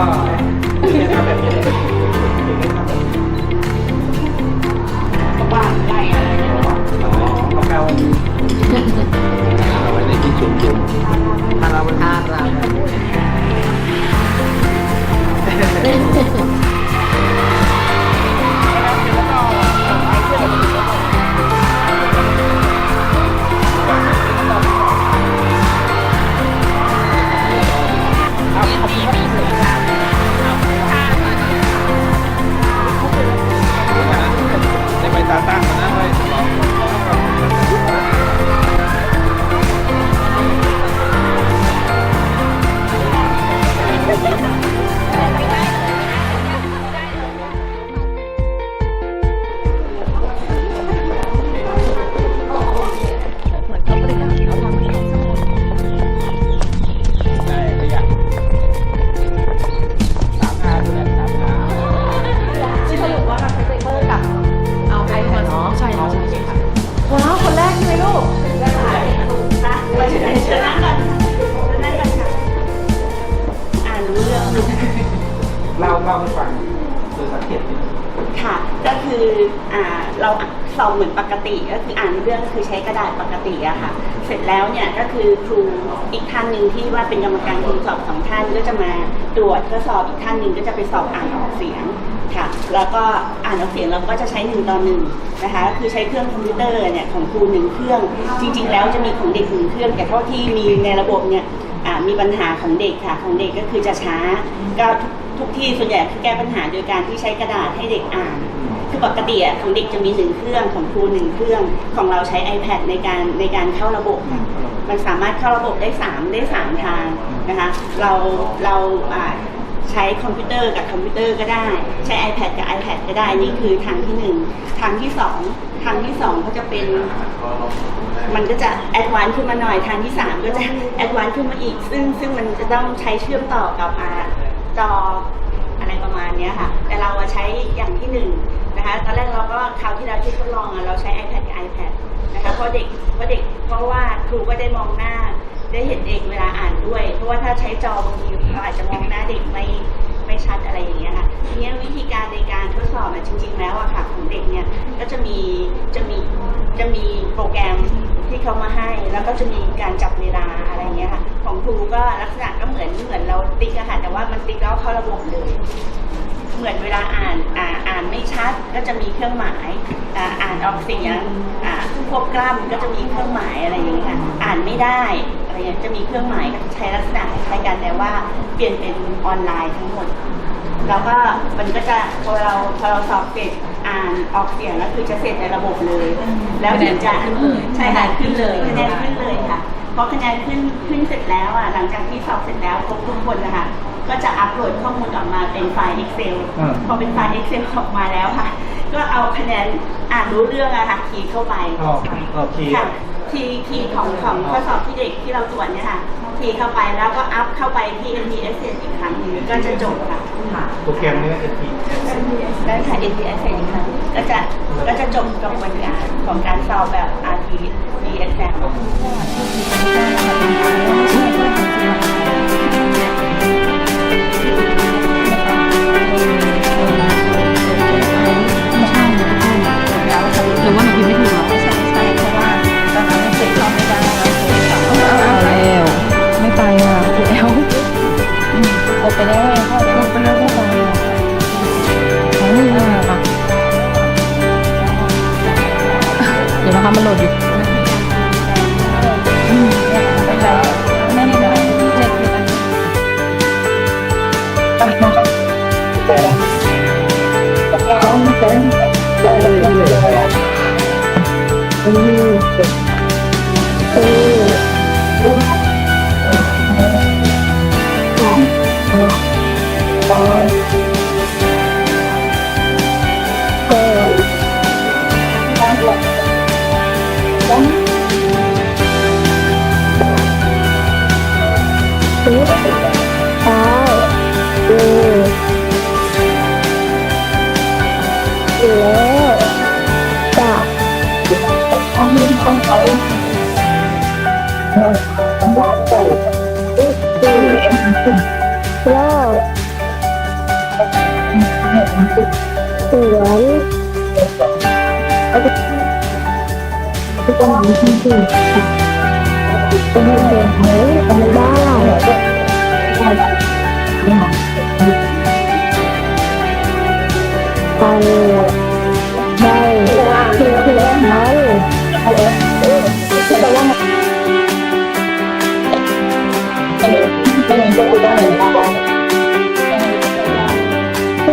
아. 네. คืออ่าเราสอบเหมือนปกติก็คืออ่านเรื่องคือใช้กระดาษปกติอะค่ะ เสร็จแล้วเนี่ยก็คือครูอีกท่านหนึ่งที่ว่าเป็นกรรมการคุมสอบสองท่านก็จะมาตรวจทดสอบอีกท่านหนึ่งก็จะไปสอบอ่านออกเสียงค่ะ แล้วก็อ่านออกเสียงเราก็จะใช้หนึ่งต่อหนึ่งนะคะคือใช้เครื่องคอมพิวเตอร์เนี่ยของครูหนึ่งเครื่อง จริง ๆ แล้วจะมีของเด็กหนึ่งเครื่องแต่เท่าที่มีในระบบเนี่ยมีปัญหาของเด็กค่ะของเด็กก็คือจะช้าก็ทุกที่ส่วนใหญ่คือแก้ปัญหาโดยการที่ใช้กระดาษให้เด็กอ่าน คือปกติอะของเด็กจะมีหนึ่งเครื่องของครูหนึ่งเครื่องของเราใช้ iPad ในการในการเข้าระบบค่ะมันสามารถเข้าระบบได้สามได้สามทางนะคะเราเราอ่าใช้คอมพิวเตอร์กับคอมพิวเตอร์ก็ได้ ใช้ iPad กับ iPad ก็ได้นี่คือทางที่หนึ่งทางที่สองทางที่สองก็จะเป็น มันก็จะแอดวานซ์ขึ้นมาหน่อยทางที่ 3 ก็จะแอดวานซ์ขึ้นมาอีก ซึ่งซึ่งมันจะต้องใช้เชื่อมต่อกับอ่าจออะไรประมาณเนี้ยค่ะ แต่เราอะใช้อย่างที่ห นะคะตอนแรกเราก็คราวที่เราที่ทดลองอะเราใช้ iPad กับ iPad นะคะเพราะเด็กเพราะเด็กเพราะว่าครูก็ได้มองหน้า ได้เห็นเด็กเวลาอ่านด้วย เพราะว่าถ้าใช้จอบางทีเราอาจจะมองหน้าเด็กไม่ไม่ชัดอะไรอย่างเงี้ยค่ะทีนี้วิธีการในการทดสอบอะจริง ๆ แล้วอะค่ะของเด็กเนี่ยก็จะมีจะมีจะมีโปรแกรมที่เขามาให้ แล้วก็จะมีการจับเวลาอะไรเงี้ยค่ะของครูก็ลักษณะก็เหมือนเหมือนเราติ๊กอะค่ะแต่ว่ามันติ๊กแล้วเข้าระบบเลย เหมือนเวลาอ่านอ่าอ่านไม่ชัดก็จะมีเครื่องหมายอ่าอ่านออกเสียงอ่าพวกกล้ำก็จะมีเครื่องหมายอะไรอย่างเงี้ยค่ะอ่านไม่ได้อะไรเงี้ยจะมีเครื่องหมายก็ใช้ลักษณะคล้ายๆกันแต่ว่าเปลี่ยนเป็นออนไลน์ทั้งหมดแล้วก็มันก็จะพอเราพอเราสอบเสร็จอ่านออกเสียงแล้วคือจะเสร็จในระบบเลย แล้วถึงจะใช่ค่ะขึ้นเลยคะแนนขึ้นเลยค่ะพอคะแนนขึ้นขึ้นเสร็จแล้วอะหลังจากที่สอบเสร็จแล้วครบทุกคนนะคะ ก็จะอัปโหลดข้อมูลออกมาเป็นไฟล์ Excel อ่า พอเป็นไฟล์ Excel ออกมาแล้วค่ะ ก็เอาคะแนนอ่านรู้เรื่องอะค่ะคีย์เข้าไป อ๋อโอเค ค่ะทีคีย์ของของข้อสอบที่เด็กที่เราตรวจเนี่ยค่ะคีย์เข้าไปแล้วก็อัพเข้าไปที่ MTS อีกครั้งหนึงก็จะจบค่ะโปรแกรมนี้ก็จะผิดได้ค่ะ MTS อีกครั้งก็จะก็จะจบกระบวนการของการสอบแบบ RT DSM หรื กดไปแล้วเข้าไปแล้วไปแล้วไม่ไปอะอ๋อนี่อะเดี๋ยวนะคะมันโหลดอยู่อืมเนี่ยเป็นไรไม่ได้อะไรเจ็บอยู่อันนี้ ผ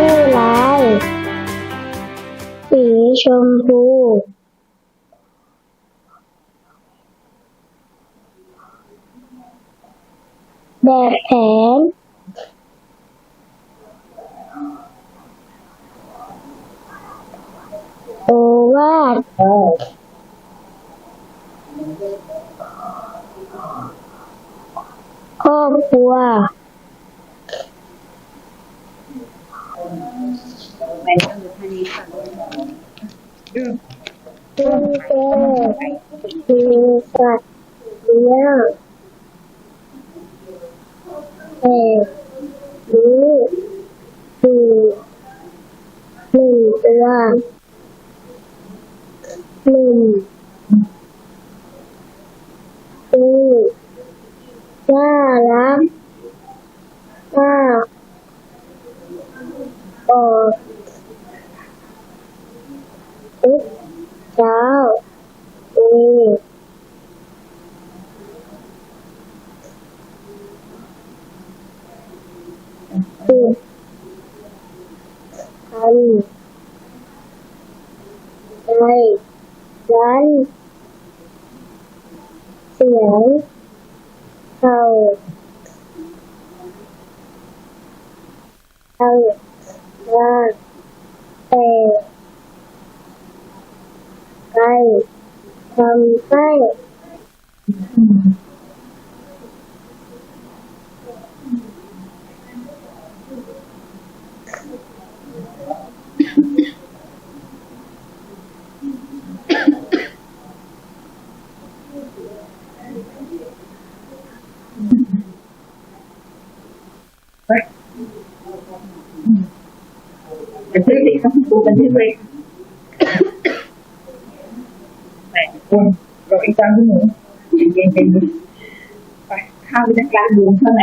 ู้ร้ายสีชมพูแบบแผน โอวาท รอบครัวมีแก้มีสัตว์เลี้ยงแต่หรือสี่หนึ่งตัวหนึ่งดู น่ารักมากออกทุกเช้ามีสุดทันในร้านเสียง เขาเขาว่าแต่ใครทำให้ เป็นพฤ ติกรรมดูเป็นที่เลยแหมคุณเราอีกจานที่หนูเย็นเย็นเย็นไปข้าววิชาการดูเท่าไ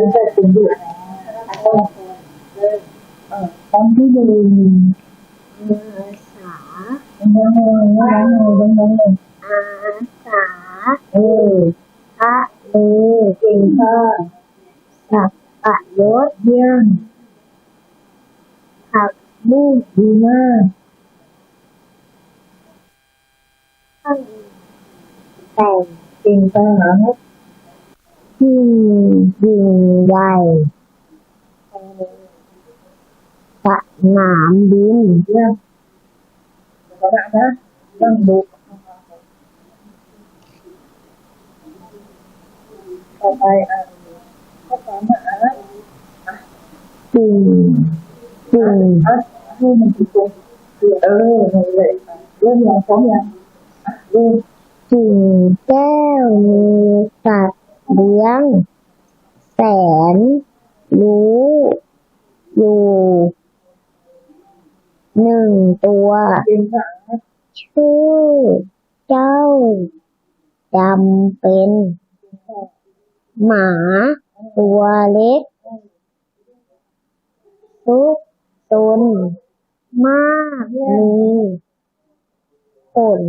หร่อะผมนะดูชี้ดูเดียวเดี๋ยวก่อนนะอันนั้นเดี๋ยวบอกว่าเล่นได้เลยนะลูกนั่นขอบคุณครับอันนี้กลัวนะปล่องที่หนึ่อาสาน้องน้องน้องน้องอาสาเออพระมือเก่งค่ะสับปะรดเยี่ยมผักบุ้งดีมากแต่งเก่งค่ะ ที่ยิงใหญ่สนามบินเยี่ยมขนาดนะนั่งดูต่อไปอะข้อสามอะสิ่งสิ่งอะให้มันถูกตรงเออนั่นแหละเริ่มยังพร้อมยังเริ่มสิ่งแก้วมีสัตว เลี้ยง แสน รู้ อยู่หนึ่งตัว ชื่อ เจ้าจำเป็น หมาตัวเล็กทุกตนมากมีผล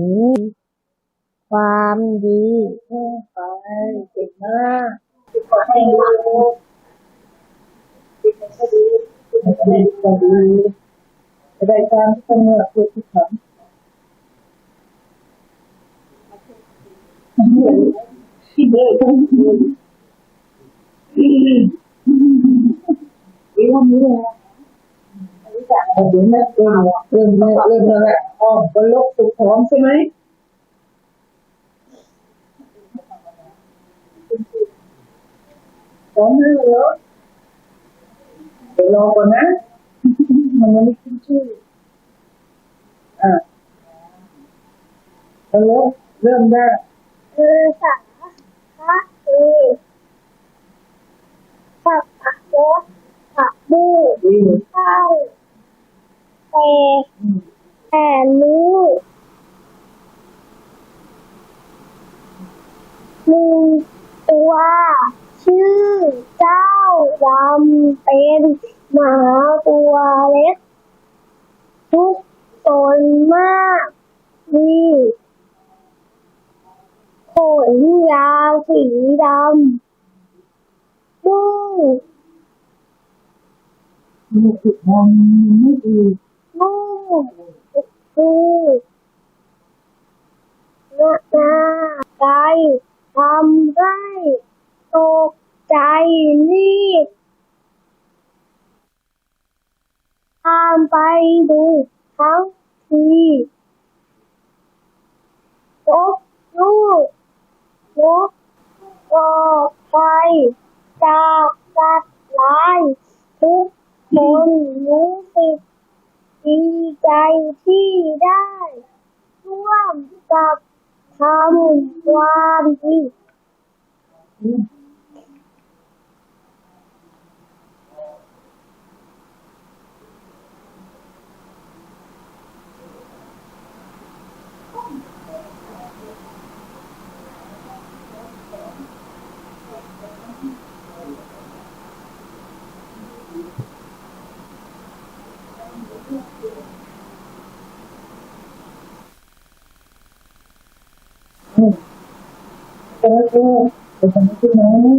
ความดีไปเก่งมากขอให้ดูเก่งก็ดีเก่งก็ดีก็ดีจะได้การเสนอพูดที่สองที่เด็กทั้งคืนดีว่ามีอะไรเดี๋ยวแม่เริ่มเริ่มเริ่มแล้วอ๋อเป็นโรคสุขท้องใช่ไหม พร้อมให้เลยเดี๋ยวรอก่อนนะ มันยังไม่ขึ้นชื่อ อ่าแล้วเริ่มได้คือสัพพะคือสัพพะรถสัพบูดเข้าแต่แต่รู้มีตัว ชื่อเจ้าดำเป็นหมาตัวเล็ก ทุกตนมาก มีขนยาวสีดำบู้มีจุดมองไม่ดีบู้บู้นานาใจทำให้ตก จรีบตามไปดูทั้งทียกลูกลกกอกไปจากสัตว์ร้ายทุกคนรู้สึกดีใจที่ได้ร่วมกับทำความดี นะ